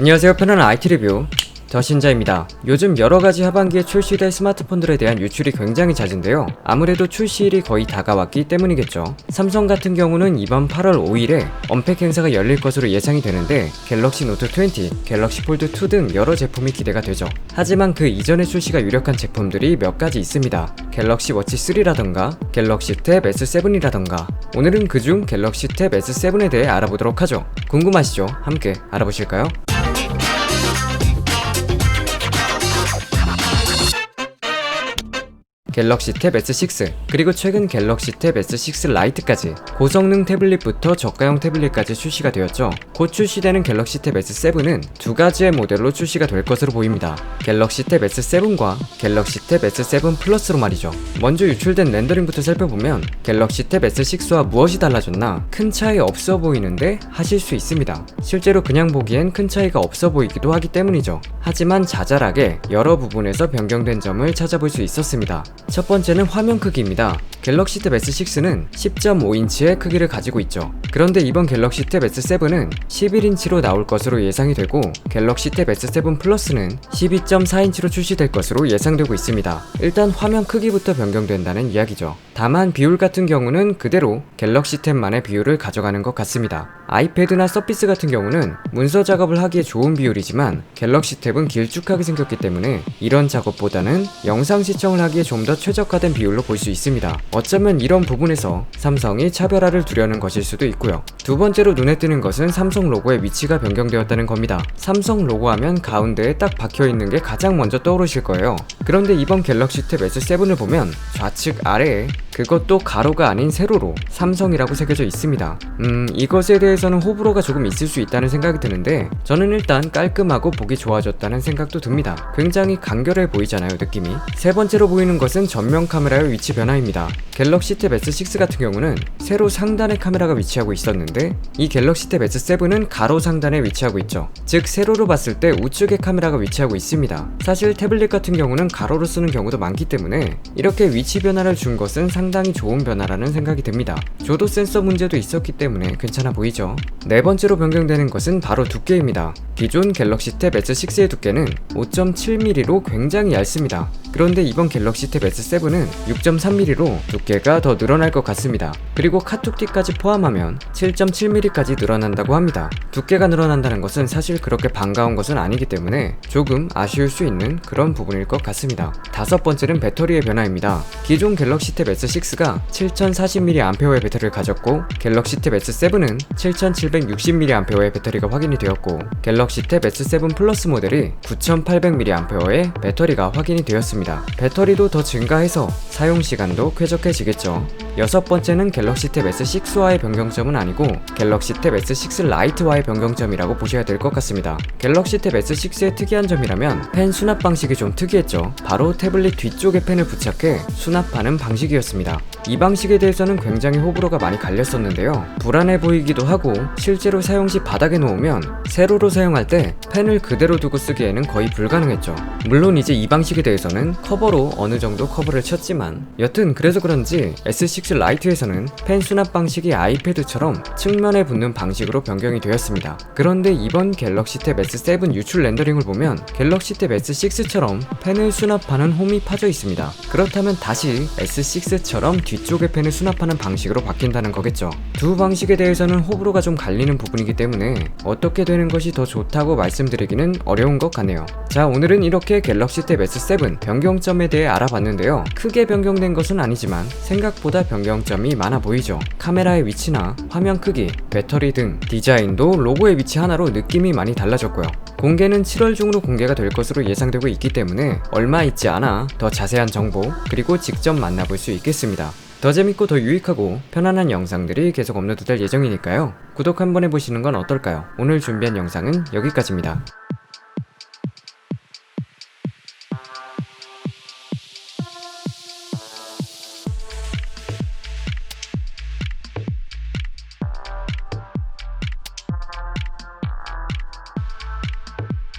안녕하세요 편안한 IT 리뷰 더신자입니다. 요즘 여러가지 하반기에 출시될 스마트폰들에 대한 유출이 굉장히 잦은데요. 아무래도 출시일이 거의 다가왔기 때문이겠죠. 삼성 같은 경우는 이번 8월 5일에 언팩 행사가 열릴 것으로 예상이 되는데 갤럭시 노트 20, 갤럭시 폴드 2 등 여러 제품이 기대가 되죠. 하지만 그 이전에 출시가 유력한 제품들이 몇 가지 있습니다. 갤럭시 워치 3라던가 갤럭시 탭 S7이라던가 오늘은 그중 갤럭시 탭 S7에 대해 알아보도록 하죠. 궁금하시죠? 함께 알아보실까요? 갤럭시 탭 S6 그리고 최근 갤럭시 탭 S6 라이트까지 고성능 태블릿부터 저가형 태블릿까지 출시가 되었죠. 곧 출시되는 갤럭시 탭 S7은 두 가지의 모델로 출시가 될 것으로 보입니다. 갤럭시 탭 S7과 갤럭시 탭 S7 플러스로 말이죠. 먼저 유출된 렌더링부터 살펴보면 갤럭시 탭 S6와 무엇이 달라졌나 큰 차이 없어 보이는데 하실 수 있습니다. 실제로 그냥 보기엔 큰 차이가 없어 보이기도 하기 때문이죠. 하지만 자잘하게 여러 부분에서 변경된 점을 찾아볼 수 있었습니다. 첫 번째는 화면 크기입니다. 갤럭시 탭 S6는 10.5인치의 크기를 가지고 있죠. 그런데 이번 갤럭시 탭 S7은 11인치로 나올 것으로 예상이 되고 갤럭시 탭 S7 플러스는 12.4인치로 출시될 것으로 예상되고 있습니다. 일단 화면 크기부터 변경된다는 이야기죠. 다만 비율 같은 경우는 그대로 갤럭시 탭만의 비율을 가져가는 것 같습니다. 아이패드나 서피스 같은 경우는 문서 작업을 하기에 좋은 비율이지만 갤럭시 탭은 길쭉하게 생겼기 때문에 이런 작업보다는 영상 시청을 하기에 좀 더 최적화된 비율로 볼 수 있습니다. 어쩌면 이런 부분에서 삼성이 차별화를 두려는 것일 수도 있고요. 두 번째로 눈에 띄는 것은 삼성 로고의 위치가 변경되었다는 겁니다. 삼성 로고 하면 가운데에 딱 박혀 있는 게 가장 먼저 떠오르실 거예요. 그런데 이번 갤럭시 탭 S7을 보면 좌측 아래에 그것도 가로가 아닌 세로로 삼성이라고 새겨져 있습니다. 음, 이것에 대해서는 호불호가 조금 있을 수 있다는 생각이 드는데 저는 일단 깔끔하고 보기 좋아졌다는 생각도 듭니다. 굉장히 간결해 보이잖아요, 느낌이. 세 번째로 보이는 것은 전면 카메라의 위치 변화입니다. 갤럭시 탭 S6 같은 경우는 세로 상단에 카메라가 위치하고 있었는데 이 갤럭시 탭 S7은 가로 상단에 위치하고 있죠. 즉 세로로 봤을 때 우측에 카메라가 위치하고 있습니다. 사실 태블릿 같은 경우는 가로로 쓰는 경우도 많기 때문에 이렇게 위치 변화를 준 것은 상당히 좋은 변화라는 생각이 듭니다. 조도 센서 문제도 있었기 때문에 괜찮아 보이죠. 네 번째로 변경되는 것은 바로 두께입니다. 기존 갤럭시 탭 S6의 두께는 5.7mm로 굉장히 얇습니다. 그런데 이번 갤럭시 탭 S7은 6.3mm로 두께가 더 늘어날 것 같습니다. 그리고 카툭티까지 포함하면 7.7mm까지 늘어난다고 합니다. 두께가 늘어난다는 것은 사실 그렇게 반가운 것은 아니기 때문에 조금 아쉬울 수 있는 그런 부분일 것 같습니다. 다섯 번째는 배터리의 변화입니다. 기존 갤럭시 탭 S6가 7040mAh의 배터리를 가졌고 갤럭시 탭 S7은 7760mAh의 배터리가 확인이 되었고 갤럭시 탭 S7 플러스 모델이 9800mAh의 배터리가 확인이 되었습니다. 배터리도 더 증가해서 사용 시간도 쾌적해지겠죠. 여섯 번째는 갤럭시 탭 S6와의 변경점은 아니고 갤럭시 탭 S6 라이트와의 변경점이라고 보셔야 될 것 같습니다. 갤럭시 탭 S6의 특이한 점이라면 펜 수납 방식이 좀 특이했죠. 바로 태블릿 뒤쪽에 펜을 부착해 수납하는 방식이었습니다. 이 방식에 대해서는 굉장히 호불호가 많이 갈렸었는데요. 불안해 보이기도 하고 실제로 사용 시 바닥에 놓으면 세로로 사용할 때 펜을 그대로 두고 쓰기에는 거의 불가능했죠. 물론 이제 이 방식에 대해서는 커버로 어느 정도 커버를 쳤지만 여튼 그래서 그런지 S6 라이트에서는 펜 수납 방식이 아이패드처럼 측면에 붙는 방식으로 변경이 되었습니다. 그런데 이번 갤럭시 탭 S7 유출 렌더링을 보면 갤럭시 탭 S6처럼 펜을 수납하는 홈이 파져 있습니다. 그렇다면 다시 S6처럼 뒤 쪽에 펜을 수납하는 방식으로 바뀐다는 거겠죠. 두 방식에 대해서는 호불호가 좀 갈리는 부분이기 때문에 어떻게 되는 것이 더 좋다고 말씀드리기는 어려운 것 같네요. 자, 오늘은 이렇게 갤럭시 탭 S7 변경점에 대해 알아봤는데요. 크게 변경된 것은 아니지만 생각보다 변경점이 많아 보이죠. 카메라의 위치나 화면 크기, 배터리 등 디자인도 로고의 위치 하나로 느낌이 많이 달라졌고요. 공개는 7월 중으로 공개가 될 것으로 예상되고 있기 때문에 얼마 있지 않아 더 자세한 정보 그리고 직접 만나볼 수 있겠습니다. 더 재밌고 더 유익하고 편안한 영상들이 계속 업로드될 예정이니까요. 구독 한번 해보시는 건 어떨까요? 오늘 준비한 영상은 여기까지입니다.